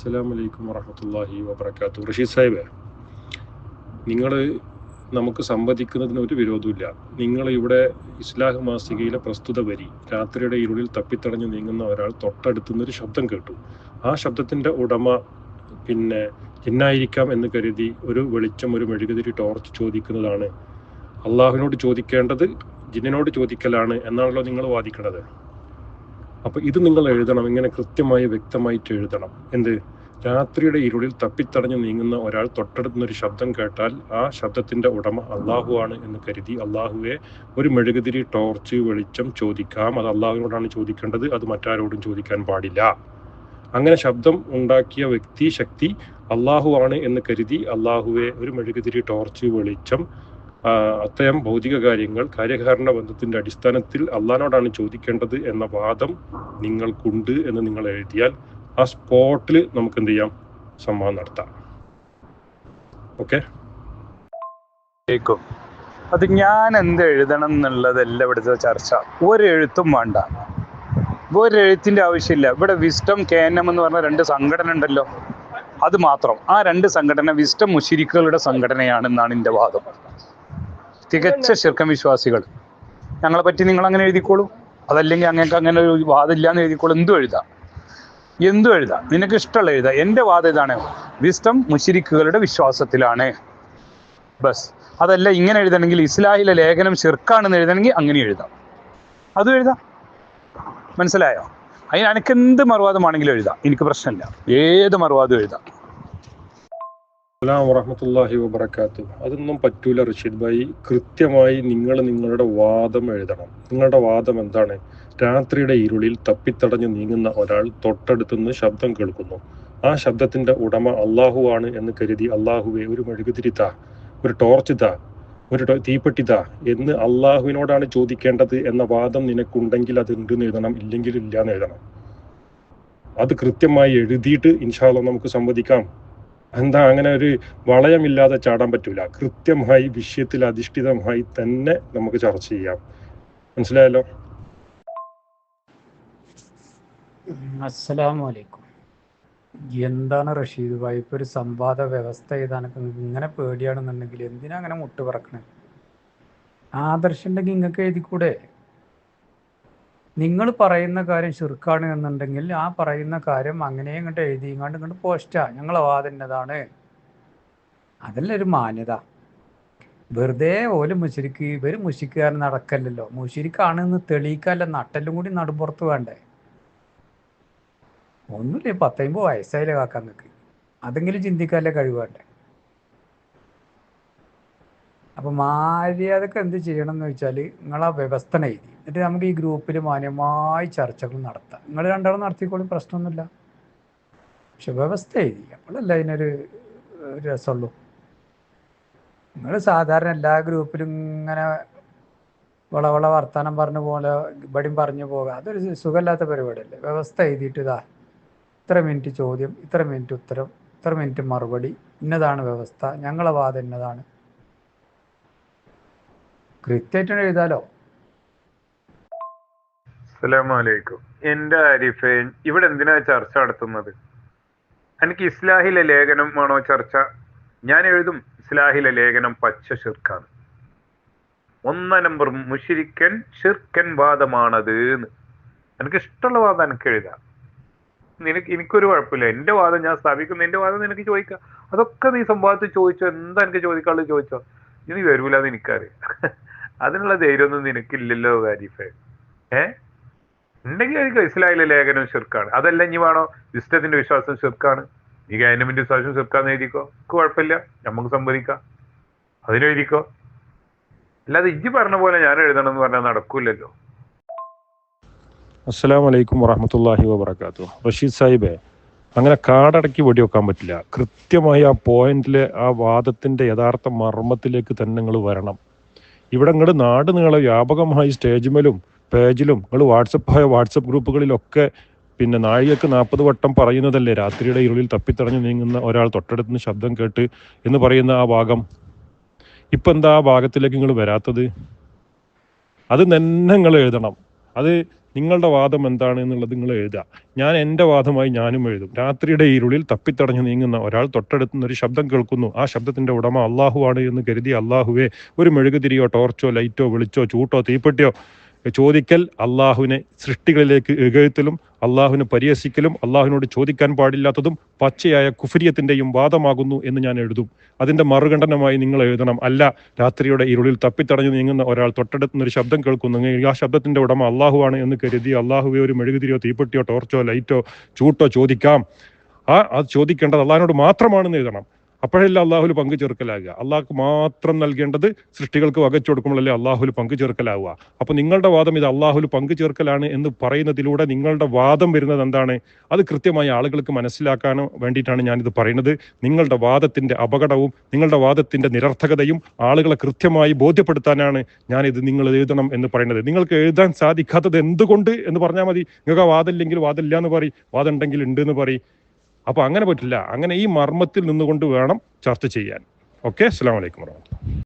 അസ്സലാം വലൈക്കും വറഹമത്തല്ലാഹി വബർക്കാത്തു റഷീദ് സാഹിബ് നിങ്ങൾ നമുക്ക് സംവദിക്കുന്നതിന് ഒരു വിരോധമില്ല നിങ്ങൾ ഇവിടെ ഇസ്ലാഹ് മാസികയിലെ പ്രസ്തുത വരി രാത്രിയുടെ ഇരുളിൽ തപ്പിത്തടഞ്ഞു നീങ്ങുന്ന ഒരാൾ തൊട്ടടുത്തുനിന്നൊരു ശബ്ദം കേട്ടു. ആ ശബ്ദത്തിന്റെ ഉടമ പിന്നെ ജിന്നായിരിക്കാം എന്ന് കരുതി ഒരു വെളിച്ചം ഒരു മെഴുകുതിരി ടോർച്ച് ചോദിക്കുന്നതാണ്. അള്ളാഹുവിനോട് ചോദിക്കേണ്ടത് ജിന്നിനോട് ചോദിക്കലാണ് എന്നാണല്ലോ നിങ്ങൾ വാദിക്കുന്നത് അപ്പൊ ഇത് നിങ്ങൾ എഴുതണം ഇങ്ങനെ കൃത്യമായി വ്യക്തമായിട്ട് എഴുതണം. എന്ത്? രാത്രിയുടെ ഇരുളിൽ തപ്പിത്തടഞ്ഞു നീങ്ങുന്ന ഒരാൾ തൊട്ടടുത്തുനിന്നൊരു ശബ്ദം കേട്ടാൽ ആ ശബ്ദത്തിന്റെ ഉടമ അള്ളാഹു ആണ് എന്ന് കരുതി അള്ളാഹുവെ ഒരു മെഴുകുതിരി ടോർച്ച് വെളിച്ചം ചോദിക്കാം. അത് അള്ളാഹുവിനോടാണ് ചോദിക്കേണ്ടത് അത് മറ്റാരോടും ചോദിക്കാൻ പാടില്ല. അങ്ങനെ ശബ്ദം ഉണ്ടാക്കിയ വ്യക്തി ശക്തി അള്ളാഹു ആണ് എന്ന് കരുതി അള്ളാഹുവെ ഒരു മെഴുകുതിരി ടോർച്ച് വെളിച്ചം അത്തരം ഭൗതിക കാര്യങ്ങൾ കാര്യകാരണ ബന്ധത്തിന്റെ അടിസ്ഥാനത്തിൽ അള്ളഹാനോടാണ് ചോദിക്കേണ്ടത് എന്ന വാദം നിങ്ങൾക്കുണ്ട് എന്ന് നിങ്ങൾ എഴുതിയാൽ ആ സ്പോട്ടിൽ നമുക്ക് എന്ത് ചെയ്യാം? സംവാദം നടത്താം. ഓക്കെ? അത് ഞാൻ എന്ത് എഴുതണം എന്നുള്ളതല്ല ഇവിടുത്തെ ചർച്ച. ഒരു എഴുത്തും വേണ്ട. ഒരു എഴുത്തിന്റെ ആവശ്യമില്ല. ഇവിടെ വിസ്റ്റം കെ എൻ എം എന്ന് പറഞ്ഞ രണ്ട് സംഘടന ഉണ്ടല്ലോ. അത് മാത്രം. ആ രണ്ട് സംഘടന വിസ്റ്റം മുഷിരിക്കുകളുടെ സംഘടനയാണെന്നാണ് എന്റെ വാദം. തികച്ച ശിർക്കം വിശ്വാസികൾ ഞങ്ങളെ പറ്റി നിങ്ങൾ അങ്ങനെ എഴുതിക്കോളൂ. അതല്ലെങ്കിൽ അങ്ങനെ അങ്ങനെ ഒരു വാദമില്ല എന്ന് എഴുതിക്കോളൂ. എന്തും എഴുതാം. എന്തും എഴുതാം. നിനക്ക് ഇഷ്ടമുള്ള എഴുതാം. എന്റെ വാദം ഇതാണ്. വിസ്റ്റം മുഷിരിക്കുകളുടെ വിശ്വാസത്തിലാണ്. ബസ്. അതല്ല ഇങ്ങനെ എഴുതണമെങ്കിൽ ഇസ്ലാഹിലെ ലേഖനം ശിർക്കാണെന്ന് എഴുതണമെങ്കിൽ അങ്ങനെ എഴുതാം. അതും എഴുതാം. മനസ്സിലായോ? അതിന് എനിക്ക് എന്ത് മറുവാദമാണെങ്കിലും എഴുതാം. എനിക്ക് പ്രശ്നമില്ല. ഏത് മറുവാദം എഴുതാം. അസ്സലാം വറഹമത്തല്ലാഹി വബർക്കാത്തു അതൊന്നും പറ്റൂല റഷീദ് ഭായി. കൃത്യമായി നിങ്ങൾ നിങ്ങളുടെ വാദം എഴുതണം. നിങ്ങളുടെ വാദം എന്താണ്? രാത്രിയുടെ ഇരുളിൽ തപ്പിത്തടഞ്ഞു നീങ്ങുന്ന ഒരാൾ തൊട്ടടുത്തുനിന്ന് ശബ്ദം കേൾക്കുന്നു. ആ ശബ്ദത്തിന്റെ ഉടമ അള്ളാഹു ആണ് എന്ന് കരുതി അള്ളാഹുവെ ഒരു മെഴുകുതിരി താ ഒരു ടോർച്ച് താ ഒരു തീപ്പെട്ടി താ എന്ന് അള്ളാഹുവിനോടാണ് ചോദിക്കേണ്ടത് എന്ന വാദം നിനക്കുണ്ടെങ്കിൽ അത് ഉണ്ട് എന്ന് എഴുതണം? ഇല്ലെങ്കിൽ ഇല്ല എന്ന് എഴുതണം. അത് കൃത്യമായി എഴുതിയിട്ട് ഇൻഷാല്ല നമുക്ക് സംവദിക്കാം. എന്താ അങ്ങനെ ഒരു വളയമില്ലാതെ ചാടാൻ പറ്റൂല. കൃത്യമായി വിഷയത്തിൽ അധിഷ്ഠിതമായി തന്നെ നമുക്ക് ചർച്ച ചെയ്യാം. മനസ്സിലായല്ലോ? എന്താണ് റഷീദ് ഭായി? ഇപ്പൊ ഒരു സംവാദ വ്യവസ്ഥ ചെയ്താണ് ഇങ്ങനെ പേടിയാണെന്നുണ്ടെങ്കിൽ എന്തിനാ അങ്ങനെ മുട്ട് പറക്കണേ ആദർശം ഉണ്ടെങ്കിൽ നിങ്ങൾക്ക് എഴുതിക്കൂടെ? നിങ്ങൾ പറയുന്ന കാര്യം ചുരുക്കാണ് എന്നുണ്ടെങ്കിൽ ആ പറയുന്ന കാര്യം അങ്ങനെ ഇങ്ങോട്ട് എഴുതി ഇങ്ങോട്ട് ഇങ്ങോട്ട് പോസ്റ്റാ ഞങ്ങളെ വാദന്നതാണ്. അതല്ല ഒരു മാന്യത. വെറുതെ ഓൽ മുശിരിക്ക് ഇവർ മുശിക്കുകാരൻ നടക്കല്ലല്ലോ. മുശിരിക്കാണെന്ന് തെളിയിക്കാല്ല നട്ടെല്ലും കൂടി നടുമ്പുറത്ത് വേണ്ടേ? ഒന്നുമില്ല പത്തമ്പത് വയസ്സായില്ലേ കാക്കാൻ നിൽക്ക് അതെങ്കിലും ചിന്തിക്കാല്ലേ കഴിവേണ്ടേ അപ്പൊ മര്യാദയ്ക്ക് എന്ത് ചെയ്യണം എന്ന് വെച്ചാൽ നിങ്ങൾ ആ വ്യവസ്ഥ എഴുതി. എന്നിട്ട് നമുക്ക് ഈ ഗ്രൂപ്പിൽ മാന്യമായി ചർച്ചകൾ നടത്താം. നിങ്ങൾ രണ്ടാളും നടത്തിക്കോളും പ്രശ്നമൊന്നുമില്ല. പക്ഷെ വ്യവസ്ഥ എഴുതി അതിനൊരു രസമുള്ളൂ. നിങ്ങൾ സാധാരണ എല്ലാ ഗ്രൂപ്പിലും ഇങ്ങനെ വളവള വർത്താനം പറഞ്ഞു പോലെ ഇവിടെയും പറഞ്ഞു പോകുക അതൊരു സുഖമില്ലാത്ത പരിപാടിയല്ലേ? വ്യവസ്ഥ എഴുതിയിട്ട് ഇതാ ഇത്ര മിനിറ്റ് ചോദ്യം ഇത്ര മിനിറ്റ് ഉത്തരം ഇത്ര മിനിറ്റ് മറുപടി ഇന്നതാണ് വ്യവസ്ഥ ഞങ്ങളെ വാദം ഇന്നതാണ്. കൃത്യമായിട്ട് എഴുതാലോ? അസ്സലാമലൈക്കും എന്റെ ആരിഫേൻ ഇവിടെ എന്തിനാ ചർച്ച നടത്തുന്നത്? എനിക്ക് ഇസ്ലാഹിലെ ലേഖനം വേണോ ചർച്ച? ഞാൻ എഴുതും ഇസ്ലാഹിലെ ലേഖനം പച്ച ഷിർക്കാണ് ഒന്നാം നമ്പർ മുഷിരിക്കൻ ഷിർക്കൻ വാദമാണത് എനിക്ക് ഇഷ്ടമുള്ള വാദം എനിക്ക് എഴുതാം. നിനക്ക് എനിക്കൊരു കുഴപ്പമില്ല. എന്റെ വാദം ഞാൻ സ്ഥാപിക്കുന്നു. എന്റെ വാദം നിനക്ക് ചോദിക്കാം. അതൊക്കെ നീ സംവാദത്തിൽ ചോദിച്ചോ? എന്താ എനിക്ക് ചോദിക്കാനുള്ളത് ചോദിച്ചോ? ഇനി വരൂലെന്ന് എനിക്കറിയാം. അതിനുള്ള ധൈര്യമൊന്നും നിനക്കില്ലല്ലോ ആരിഫേ. ഏ? ഉണ്ടെങ്കിൽ എനിക്ക് ഇസ്ലാമിലെ ലേഖനം ഷിർക്കാണ് അതല്ല ഇനി വേണോ? വിസ്തത്തിന്റെ വിശ്വാസം ഷിർക്കാണ് നീ ഗൈനമിന്റെ വിശ്വാസം ഷിർക്കാന്ന് എഴുതിക്കോ? കുഴപ്പമില്ല. നമുക്ക് സമ്മതിക്കാം അതിനെഴുതിക്കോ? അല്ലാതെ ഇജ്ജ് പറഞ്ഞ പോലെ ഞാൻ എഴുതണം എന്ന് പറഞ്ഞാൽ നടക്കൂലല്ലോ. അസ്സാം വലൈക്കും വറഹമത്തല്ലാഹി വാബർക്കാത്തു റഷീദ് സാഹിബേ അങ്ങനെ കാടടക്കി വെടി വെടിവെക്കാൻ പറ്റില്ല. കൃത്യമായി ആ പോയിന്റിലെ ആ വാദത്തിന്റെ യഥാർത്ഥ മർമ്മത്തിലേക്ക് തന്നെ നിങ്ങൾ വരണം. ഇവിടെ ഇങ്ങോട്ട് നാട് നിങ്ങളെ വ്യാപകമായി സ്റ്റേജിമേലും പേജിലും നിങ്ങൾ വാട്സപ്പ് വാട്സപ്പ് ഗ്രൂപ്പുകളിലൊക്കെ പിന്നെ നാഴികക്ക് നാൽപ്പത് വട്ടം പറയുന്നതല്ലേ? രാത്രിയുടെ ഇരുളിൽ തപ്പിത്തടഞ്ഞു നീങ്ങുന്ന ഒരാൾ തൊട്ടടുത്ത് ശബ്ദം കേട്ട് എന്ന് പറയുന്ന ആ ഭാഗം. ഇപ്പം എന്താ ആ ഭാഗത്തിലേക്ക് നിങ്ങൾ വരാത്തത്? അത് തന്നെ നിങ്ങൾ എഴുതണം. അത് നിങ്ങളുടെ വാദം എന്താണ് എന്നുള്ളത് നിങ്ങൾ എഴുതുക. ഞാൻ എന്റെ വാദമായി ഞാനും എഴുതും. രാത്രിയുടെ ഇരുളിൽ തപ്പിത്തടഞ്ഞു നീങ്ങുന്ന ഒരാൾ തൊട്ടടുത്ത് ഒരു ശബ്ദം കേൾക്കുന്നു. ആ ശബ്ദത്തിന്റെ ഉടമ അള്ളാഹുവാണ് എന്ന് കരുതി അള്ളാഹുവെ ഒരു മെഴുകുതിരിയോ ടോർച്ചോ ലൈറ്റോ വെളിച്ചോ ചൂട്ടോ തീപ്പെട്ടിയോ ചോദിക്കൽ അള്ളാഹുവിനെ സൃഷ്ടികളിലേക്ക് എഴുത്തലും അള്ളാഹുവിനെ പരിഹസിക്കലും അള്ളാഹുവിനോട് ചോദിക്കാൻ പാടില്ലാത്തതും പച്ചയായ കുഫരിയത്തിന്റെയും വാദമാകുന്നു എന്ന് ഞാൻ എഴുതും. അതിന്റെ മറുകണ്ഠനമായി നിങ്ങൾ എഴുതണം. അല്ല രാത്രിയുടെ ഇരുളിൽ തപ്പിത്തടഞ്ഞു നീങ്ങുന്ന ഒരാൾ തൊട്ടടുത്ത് ഒരു ശബ്ദം കേൾക്കുന്നു. ആ ശബ്ദത്തിന്റെ ഉടമ അള്ളാഹുവാണ് എന്ന് കരുതി അള്ളാഹുവെ ഒരു മെഴുകുതിരിയോ തീപ്പെട്ടിയോ ടോർച്ചോ ലൈറ്റോ ചൂട്ടോ ചോദിക്കാം. ആ അത് ചോദിക്കേണ്ടത് അള്ളാഹിനോട് മാത്രമാണെന്ന് എഴുതണം. അപ്പോഴല്ല അള്ളാഹുൽ പങ്കു ചേർക്കലാകുക അള്ളാഹ്ക്ക് മാത്രം നൽകേണ്ടത് സൃഷ്ടികൾക്ക് വകച്ചു കൊടുക്കുമ്പോഴല്ലേ അള്ളാഹുൽ പങ്കു ചേർക്കലാവുക അപ്പൊ നിങ്ങളുടെ വാദം ഇത് അള്ളാഹുൽ പങ്കു ചേർക്കലാണ് എന്ന് പറയുന്നതിലൂടെ നിങ്ങളുടെ വാദം വരുന്നത് എന്താണ്? അത് കൃത്യമായി ആളുകൾക്ക് മനസ്സിലാക്കാൻ വേണ്ടിയിട്ടാണ് ഞാനിത് പറയുന്നത്. നിങ്ങളുടെ വാദത്തിന്റെ അപകടവും നിങ്ങളുടെ വാദത്തിന്റെ നിരർത്ഥകതയും ആളുകളെ കൃത്യമായി ബോധ്യപ്പെടുത്താനാണ് ഞാനിത് നിങ്ങൾ എഴുതണം എന്ന് പറയുന്നത്. നിങ്ങൾക്ക് എഴുതാൻ സാധിക്കാത്തത് എന്തുകൊണ്ട് എന്ന് പറഞ്ഞാൽ മതി. നിങ്ങൾക്ക് വാദമില്ലെങ്കിൽ വാദമില്ല എന്ന് പറയും. വാദം ഉണ്ടെങ്കിൽ ഉണ്ട് എന്ന് പറയും. അപ്പൊ അങ്ങനെ പറ്റില്ല. അങ്ങനെ ഈ മർമ്മത്തിൽ നിന്നുകൊണ്ട് വേണം ചർച്ച ചെയ്യാൻ. ഓക്കെ? അസ്സാം വലൈക്കും വർഹമത്തുള്ള